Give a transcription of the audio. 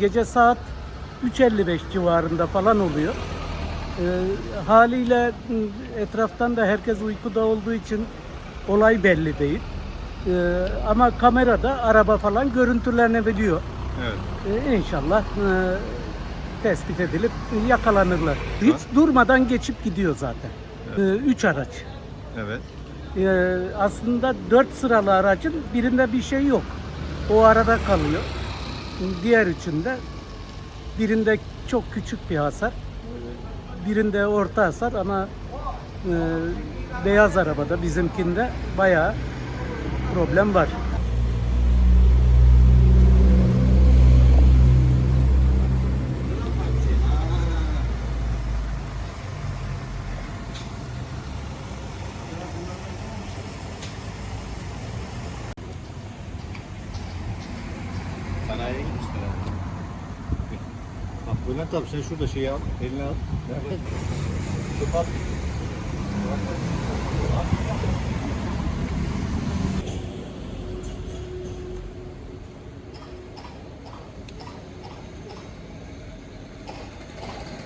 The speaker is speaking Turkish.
Gece saat 3.55 civarında falan oluyor. Ee, haliyle etraftan da herkes uykuda olduğu için olay belli değil. Ee, ama kamerada araba falan görüntülenebiliyor. Evet. Ee, inşallah e, tespit edilip yakalanırlar. Hiç durmadan geçip gidiyor zaten. Ee, üç araç. Evet. Ee, aslında dört sıralı aracın birinde bir şey yok. O arada kalıyor. Diğer üçünde birinde çok küçük bir hasar, birinde orta hasar ama e, beyaz arabada bizimkinde bayağı problem var. Sanayiye gitmişler abi. Bak Bülent abi sen şurada şeyi al, eline al. Tüp al.